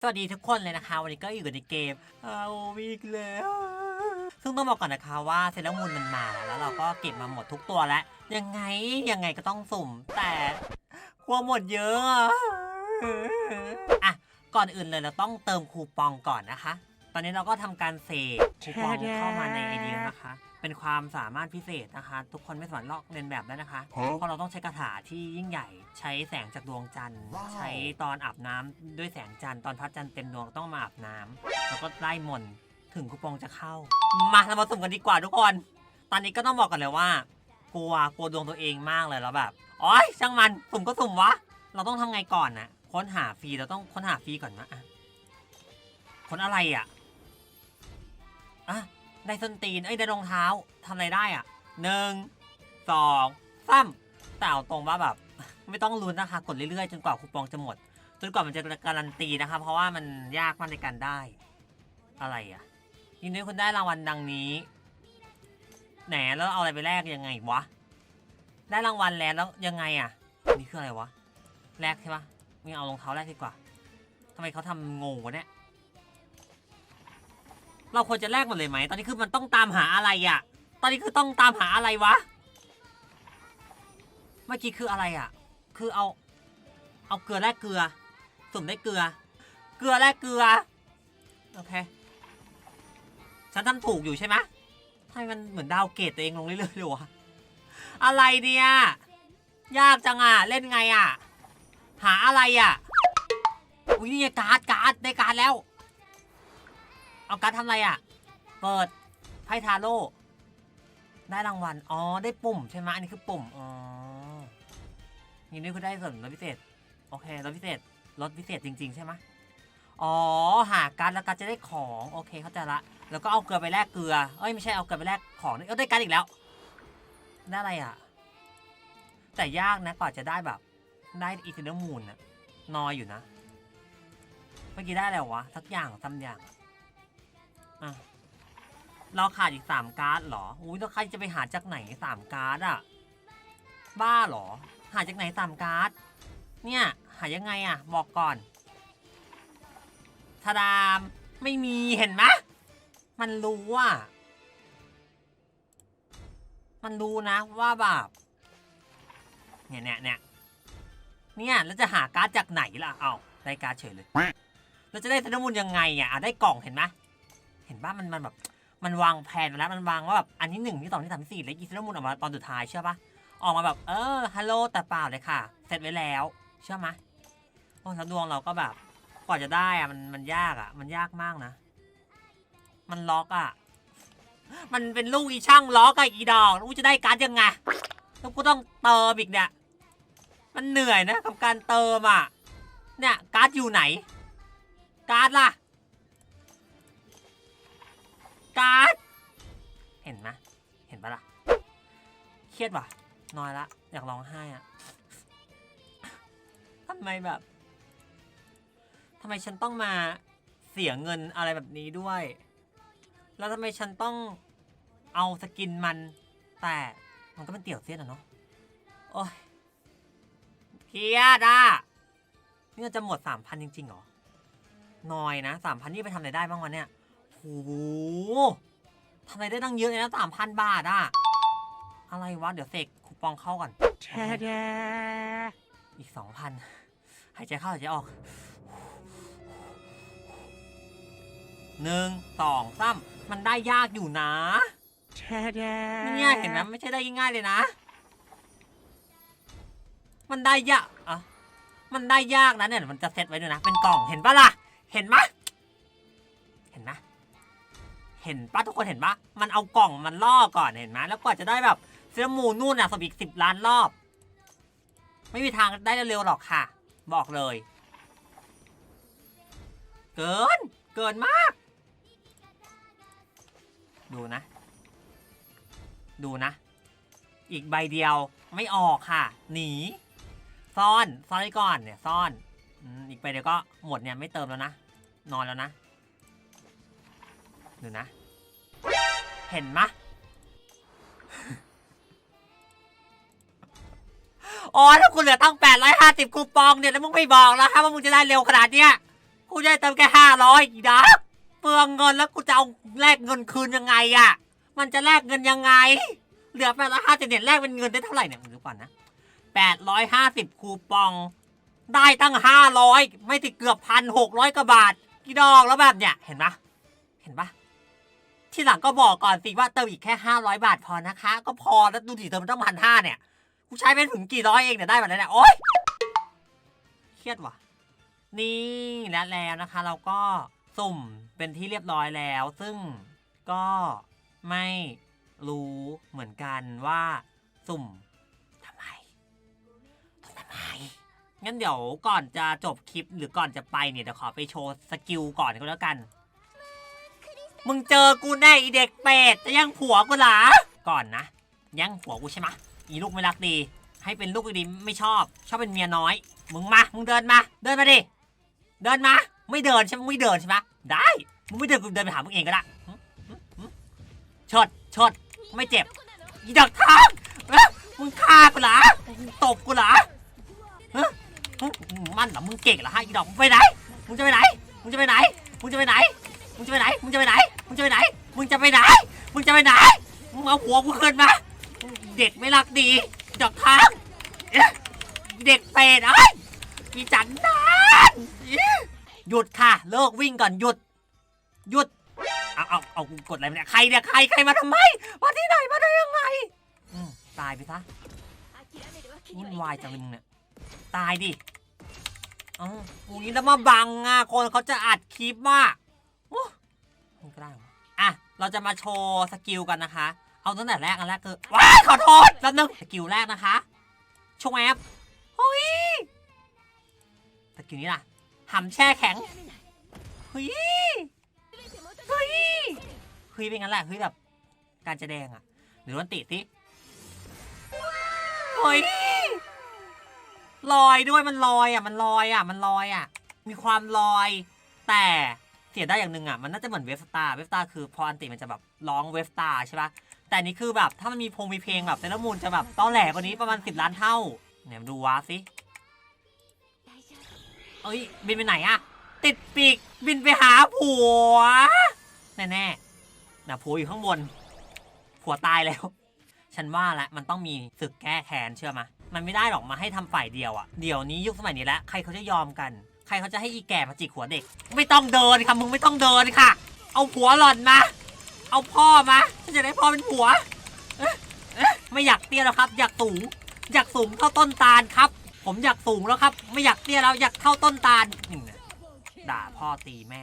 สวัสดีทุกคนเลยนะคะ วันนี้ก็อยู่กันในเกมเอาอีกแล้วซึ่งต้องบอกก่อนนะคะว่าเซเลมูนมันมาแล้วแล้วเราก็เก็บมาหมดทุกตัวแล้ว ยังไงยังไงก็ต้องสุ่ม แต่กลัวหมดเยอะอะอะก่อนอื่นเลยเราต้องเติมคูปองก่อนนะคะ ตอนนี้เราก็ทำการเสกคูปองเข้ามาในไอเดียนะคะ เป็นความสามารถพิเศษนะคะ ทุกคนไม่สามารถลอกเลียนแบบได้นะคะฮะเพราะเราต้องใช้คาถาที่ยิ่งใหญ่ใช้แสงจากดวงจันทร์ว้าวใช้ตอนอาบน้ำด้วยแสงจันทร์ตอนพระจันทร์เต็มดวงต้องมาอาบน้ำแล้วก็ไล่มนต์ถึงคูปองจะเข้า มาเรามาสุ่มกันดีกว่าทุกคน ตอนนี้ก็ต้องบอกกันเลยว่า กลัวกลัวดวงตัวเองมากเลยแล้วแบบโอ๊ยช่างมันสุ่มก็สุ่มวะเราต้องทำไงก่อนนะค้นหาฟรีเราต้องค้นหาฟรีก่อนนะอะค้นอะไรอะอะ ได้ส้นตีน เอ้ย ได้รองเท้าทำอะไรได้อะหนึ่งสองสามแต่เอาตรงว่าแบบ ไม่ต้องลุ้นนะคะ กดเรื่อยๆ จนกว่าคูปองจะหมด จนกว่ามันจะการันตีนะคะ เพราะว่ามันยากมากในการได้ อะไรอะยินดีคุณได้รางวัลดังนี้แหนแล้วเอาอะไรไปแลกยังไงวะ ได้รางวัลแล้วแล้วยังไงอะ นี่คืออะไรวะ แลกใช่ปะไม่เอารองเท้าแลกดีกว่าทำไมเขาทำงงวะเนี่ย เราควรจะแลกหมดเลยไหม ตอนนี้คือมันต้องตามหาอะไรอะ ตอนนี้คือต้องตามหาอะไรวะ เมื่อกี้คืออะไรอะ คือเอา เอาเกลือแลกเกลือ สุ่มได้เกลือ เกลือแลกเกลือ โอเค ฉันทำถูกอยู่ใช่ไหมทำไมมันเหมือนดาวเกรดตัวเองลงเรื่อยๆเลยวะ อะไรเนี่ย ยากจังอะ เล่นไงอะ หาอะไรอะ อุ้ยนี่การ์ดการ์ดได้การ์ดแล้ว เอาการ์ดทำอะไรอะ เปิดไพ่ทาโร่ได้รางวัล อ๋อ ได้ปุ่มใช่ไหมอันนี้คือปุ่ม อ๋อนี่นี่คือได้ส่วนลดพิเศษ โอเคลดพิเศษลดพิเศษจริง ๆ ใช่ไหมอ๋อ หาการ์ดแล้วการจะได้ของ โอเค เข้าใจละ แล้วก็เอาเกลือไปแลกเกลือ เอ้ย ไม่ใช่ เอาเกลือไปแลกของเอ้ยได้การ์ดอีกแล้ว ได้อะไรอะ แต่ยากนะ กว่าจะได้แบบ ได้อีเทนเนอร์มูนอะนอยอยู่นะ เมื่อกี้ได้แล้ววะ สักอย่างซัมอย่าง อะเราขาดอีกสามการ์ดเหรออุ้ยแล้วใครจะไปหาจากไหนสามการ์ดอะบ้าเหรอ หาจากไหนสามการ์ด เนี่ย หายังไงอะบอกก่อนทาดามไม่มีเห็นไหมมันรู้ว่ามันรู้นะว่าแบบเนี่ยเนี่ยเนี่ยเนี่ยแล้วจะหาการ์ดจากไหนล่ะ เอาได้การ์ดเฉยเลยแล้วจะได้ธนบุญยังไงอะได้กล่องเห็นไหม เห็นป่ะมันมันแบบมันวางแผนมาแล้วมันวางว่าแบบอันที่หนึ่งที่สองที่สามที่สี่แล้วอีธนบุญออกมาตอนสุดท้ายเชื่อป่ะออกมาแบบเออฮัลโหลแต่เปล่าเลยค่ะ เสร็จไว้แล้ว เชื่อไหมโอ้แล้วดวงเราก็แบบกว่าจะได้อะมันมันยากอะมันยากมากนะ มันล็อกอะมันเป็นลูกอีช่างล็อกอะอีดอกกูจะได้การ์ดยังไงแล้วกูต้องเติมอีกเนี่ย มันเหนื่อยนะกับการเติมอะเนี่ยการ์ดอยู่ไหน การ์ดล่ะ การ์ด เห็นไหมเห็นปะล่ะ เครียดว่ะนอยละ อยากร้องไห้อะทำไมแบบทำไมฉันต้องมาเสียเงินอะไรแบบนี้ด้วย แล้วทำไมฉันต้องเอาสกินมัน แต่มันก็เป็นเตี่ยวเสี้ยนอะเนาะ โอ้ยเครียดอะนี่จะหมดสามพันจริงๆหรอน้อยนะสามพันนี่ไปทำอะไรได้บ้างวะเนี่ย โหทำอะไรได้ตั้งเยอะเลยนะสามพันบาทอะอะไรวะ เดี๋ยวเสกคูปองเข้าก่อนอีกสองพันหายใจเข้าหายใจออกหนึ่งสองสามมันได้ยากอยู่นะเนี่ยเห็นไหมไม่ใช่ได้ง่ายๆเลยนะ มันได้ยากอะมันได้ยากนะเนี่ยมันจะเซตไว้ด้วยนะ เป็นกล่องเห็นปะล่ะ เห็นไหมะเห็นไหมะ เห็นปะทุกคนเห็นปะมันเอากล่องมันล่อก่อนเห็นไหมแล้วกว่าจะได้แบบเสื้อมูนู่นอะสบอีกสิบล้านรอบ ไม่มีทางได้เร็วๆหรอกค่ะ บอกเลย เกิน เกินมาก ดูนะ ดูนะ อีกใบเดียวไม่ออกค่ะ หนี ซ่อน ซ่อนไว้ก่อนเนี่ย ซ่อน อีกใบเดียวก็หมดเนี่ยไม่เติมแล้วนะ นอนแล้วนะ ดูนะ เห็นมะอ๋อถ้าคุณเหลือตั้ง 850 คูปองเนี่ย แล้วมึงไม่บอกแล้วครับว่ามึงจะได้เร็วขนาดเนี้ยกูจะได้เติมแค่ห้าร้อยอีดักเปลืองเงินแล้วกูจะเอาแลกเงินคืนยังไงอะมันจะแลกเงินยังไง เหลือแปดร้อยห้าสิบเนี่ยแลกเป็นเงินได้เท่าไหร่เนี่ยเดี๋ยวก่อนนะแปดร้อยห้าสิบคูปอง ได้ตั้งห้าร้อยไม่ติดเกือบพันหกร้อยกว่าบาทกี่ดอกแล้วแบบเนี่ย เห็นปะเห็นปะ ที่หลังก็บอกก่อนสิว่าเติมอีกแค่ห้าร้อยบาทพอนะคะ ก็พอแล้วดูดิเติมมันต้องพันห้าเนี่ยกูใช้ไปถึงกี่ร้อยเองเนี่ยได้แบบนั้นเนี่ยโอ๊ยเครียดว่ะ นี่และแล้วนะคะ เราก็สุ่มเป็นที่เรียบร้อยแล้ว ซึ่งก็ไม่รู้เหมือนกันว่าสุ่มทำไมสุ่มทำไม งั้นเดี๋ยวก่อนจะจบคลิปหรือก่อนจะไปเนี่ยเดี๋ยวขอไปโชว์สกิลก่อนก็แล้วกัน มึงเจอกูแน่อีเด็กเป็ดจะยังผัวกูเหรอก่อนนะยังผัวกูใช่ไหมอีลูกไม่รักดี ให้เป็นลูกดีไม่ชอบ ชอบเป็นเมียน้อย มึงมา มึงเดินมา เดินมาดิ เดินมา ไม่เดินใช่ไหมไม่เดินใช่ไหมได้ มึงไม่เดินกูเดินไปหามึงเองก็ได้ชดชดไม่เจ็บอีดักทางมึงฆ่ากูเหรอตบกูเหรอฮะมันเหรอมึงเก่งเหรอฮะอีดอกมึงไปไหน มึงจะไปไหน มึงจะไปไหน มึงจะไปไหน มึงจะไปไหน มึงจะไปไหน มึงจะไปไหน มึงจะไปไหน มึงจะไปไหน มึงเอาหัวกูขึ้นมาเด็กไม่รักดีดอกทางเด็กเป็ดเอ้ยมีจันนานหยุดค่ะ เลิกวิ่งก่อนหยุด หยุด เอาเอาเอากูกดอะไรเนี่ยใครเนี่ยใครใครมาทำไม มาที่ไหนมาได้ยังไงตายไปซะวุ่นวายจังเลยมึงเนี่ยตายดิอ๋ออย่างนี้แล้วมาบังอะคนเขาจะอัดคลิปว่า อ้มันก็ได้วะอะ เราจะมาโชว์สกิลกันนะคะ เอาตั้งแต่แรกอันแรกคือว้ายขอโทษแป๊บนึงสกิลแรกนะคะชงแอปเฮ้ยสกิลนี้ล่ะหำแช่แข็งเฮ้ยเฮ้ยเฮ้ยเป็นงั้นแหละเฮ้ยแบบการจะแดงอะหรือวันติสิเฮ้ยลอยด้วยมันลอยอะ มันลอยอะ มันลอยอะ มีความลอยแต่ เสียได้อย่างหนึ่งอะมันน่าจะเหมือนเวฟสตาร์เวฟสตาร์คือพออันติมันจะแบบร้องเวฟสตาร์ใช่ปะแต่นี้คือแบบถ้ามันมีพงมีเพลงแบบเซนต์มูลจะแบบตอแหลกว่านี้ประมาณสิบล้านเท่าเนี่ยดูวาสิเอ้ยบินไปไหนอะติดปีกบินไปหาผัว แน่ๆนะผัวอยู่ข้างบน ผัวตายแล้ว ฉันว่าแล้วมันต้องมีศึกแก้แค้นเชื่อมะมันไม่ได้หรอกมาให้ทำฝ่ายเดียวอะเดี๋ยวนี้ยุคสมัยนี้แล้วใครเขาจะยอมกัน ใครเขาจะให้อีแก่มาจิกหัวเด็ก ไม่ต้องเดินค่ะมึงไม่ต้องเดินค่ะ เอาผัวหล่อนมา เอาพ่อมาฉันจะได้พ่อเป็นผัวไม่อยากเตี้ยแล้วครับ อยากสูง อยากสูงเท่าต้นตาลครับ ผมอยากสูงแล้วครับ ไม่อยากเตี้ยแล้วอยากเท่าต้นตาลด่าพ่อตีแม่